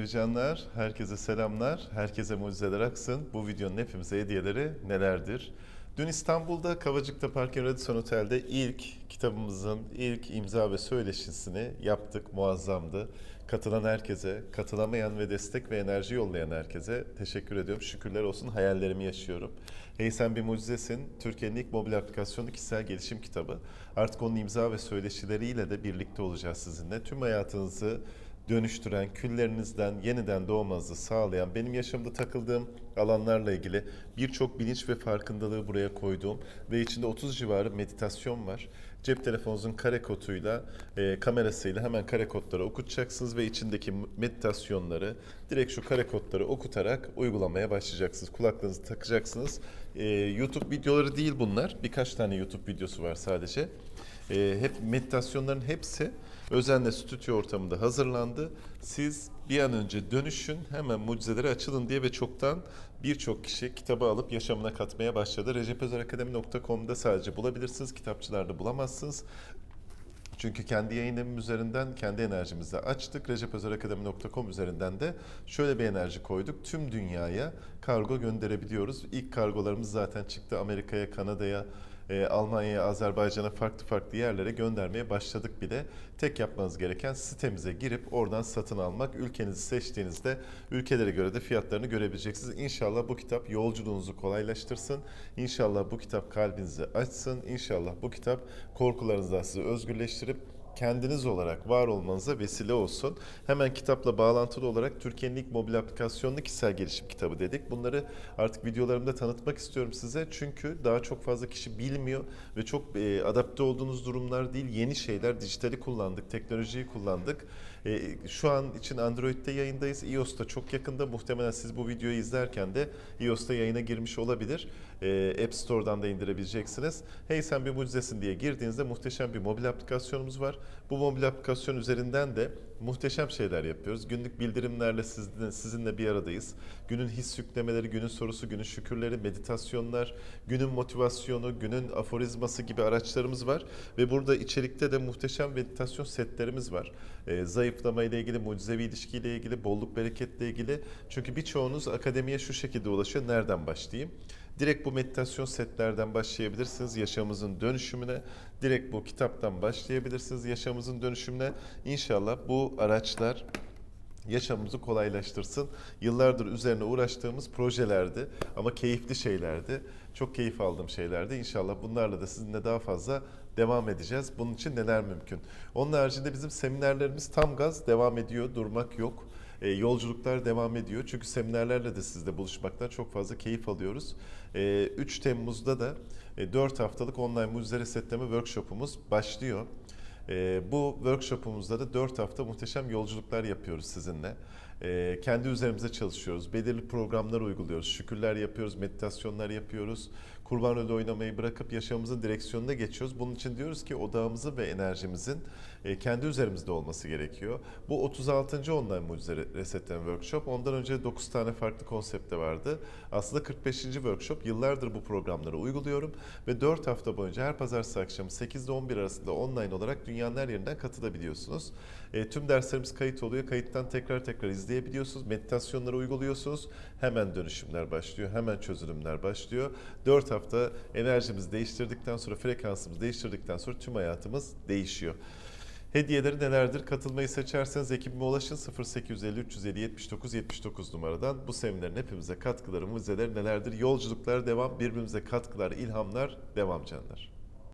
Mucizevi canlar, herkese selamlar, herkese mucizeler aksın. Bu videonun hepimize hediyeleri nelerdir? Dün İstanbul'da Kavacık'ta Park Radisson Otel'de ilk kitabımızın ilk imza ve söyleşisini yaptık. Muazzamdı. Katılan herkese, katılamayan ve destek ve enerji yollayan herkese teşekkür ediyorum. Şükürler olsun hayallerimi yaşıyorum. Hey Sen Bir Mucizesin, Türkiye'nin ilk mobil aplikasyonu kişisel gelişim kitabı. Artık onun imza ve söyleşileriyle de birlikte olacağız sizinle. Tüm hayatınızı dönüştüren, küllerinizden yeniden doğmanızı sağlayan, benim yaşamda takıldığım alanlarla ilgili birçok bilinç ve farkındalığı buraya koyduğum ve içinde 30 civarı meditasyon var. Cep telefonunuzun kare koduyla, e, kamerasıyla hemen kare kodları okutacaksınız ve içindeki meditasyonları direkt şu kare kodları okutarak uygulamaya başlayacaksınız. Kulaklarınızı takacaksınız. E, YouTube videoları değil bunlar. Birkaç tane YouTube videosu var sadece. E, hep meditasyonların hepsi özenle stüdyo ortamında hazırlandı. Siz bir an önce dönüşün, hemen mucizelere açılın diye ve çoktan birçok kişi kitabı alıp yaşamına katmaya başladı. recepözerakademi.com'da sadece bulabilirsiniz, kitapçılarda bulamazsınız. Çünkü kendi yayın evim üzerinden kendi enerjimizi açtık. recepözerakademi.com üzerinden de şöyle bir enerji koyduk. Tüm dünyaya kargo gönderebiliyoruz. İlk kargolarımız zaten çıktı Amerika'ya, Kanada'ya, e, Almanya'ya, Azerbaycan'a farklı farklı yerlere göndermeye başladık bile. Tek yapmanız gereken sitemize girip oradan satın almak. Ülkenizi seçtiğinizde ülkelere göre de fiyatlarını görebileceksiniz. İnşallah bu kitap yolculuğunuzu kolaylaştırsın. İnşallah bu kitap kalbinizi açsın. İnşallah bu kitap korkularınızdan sizi özgürleştirip kendiniz olarak var olmanıza vesile olsun. Hemen kitapla bağlantılı olarak Türkiye'nin ilk mobil aplikasyonlu kişisel gelişim kitabı dedik. Bunları artık videolarımda tanıtmak istiyorum size. Çünkü daha çok fazla kişi bilmiyor ve çok e, adapte olduğunuz durumlar değil. Yeni şeyler, dijitali kullandık, teknolojiyi kullandık. E, şu an için Android'de yayındayız. iOS'ta çok yakında. Muhtemelen siz bu videoyu izlerken de iOS'ta yayına girmiş olabilir. E, App Store'dan da indirebileceksiniz. Hey sen bir mucizesin diye girdiğinizde muhteşem bir mobil aplikasyonumuz var. Bu mobil aplikasyon üzerinden de muhteşem şeyler yapıyoruz. Günlük bildirimlerle sizinle, sizinle bir aradayız. Günün his yüklemeleri, günün sorusu, günün şükürleri, meditasyonlar, günün motivasyonu, günün aforizması gibi araçlarımız var. Ve burada içerikte de muhteşem meditasyon setlerimiz var. Ee, zayıflama ile ilgili, mucizevi ilişki ile ilgili, bolluk bereketle ilgili. Çünkü birçoğunuz akademiye şu şekilde ulaşıyor. Nereden başlayayım? Direkt bu meditasyon setlerden başlayabilirsiniz yaşamımızın dönüşümüne. Direkt bu kitaptan başlayabilirsiniz yaşamımızın dönüşümüne. İnşallah bu araçlar yaşamımızı kolaylaştırsın. Yıllardır üzerine uğraştığımız projelerdi ama keyifli şeylerdi. Çok keyif aldığım şeylerdi. İnşallah bunlarla da sizinle daha fazla devam edeceğiz. Bunun için neler mümkün? Onun haricinde bizim seminerlerimiz tam gaz devam ediyor. Durmak yok. E, yolculuklar devam ediyor. Çünkü seminerlerle de sizle buluşmaktan çok fazla keyif alıyoruz. E, 3 Temmuz'da da e, 4 haftalık online mucize resetleme workshopumuz başlıyor. E, bu workshopumuzda da 4 hafta muhteşem yolculuklar yapıyoruz sizinle. E, kendi üzerimize çalışıyoruz. Belirli programlar uyguluyoruz. Şükürler yapıyoruz, meditasyonlar yapıyoruz. Kurban rolü oynamayı bırakıp yaşamımızın direksiyonuna geçiyoruz. Bunun için diyoruz ki odağımızın ve enerjimizin e, kendi üzerimizde olması gerekiyor. Bu 36. online mucize resetleme workshop. Ondan önce 9 tane farklı konsepte vardı. Aslında 45. workshop. Yıllardır bu programları uyguluyorum ve 4 hafta boyunca her pazartesi akşamı 8 ile 11 arasında online olarak dünyanın her yerinden katılabiliyorsunuz. E, tüm derslerimiz kayıt oluyor. Kayıttan tekrar tekrar izleyebiliyorsunuz. Meditasyonları uyguluyorsunuz. Hemen dönüşümler başlıyor. Hemen çözülümler başlıyor. 4 hafta enerjimizi değiştirdikten sonra, frekansımızı değiştirdikten sonra tüm hayatımız değişiyor. Hediyeleri nelerdir? Katılmayı seçerseniz ekibime ulaşın 0850 307 79 79 numaradan. Bu seminerin hepimize katkıları, mucizeleri nelerdir? Yolculuklar devam, birbirimize katkılar, ilhamlar devam canlar.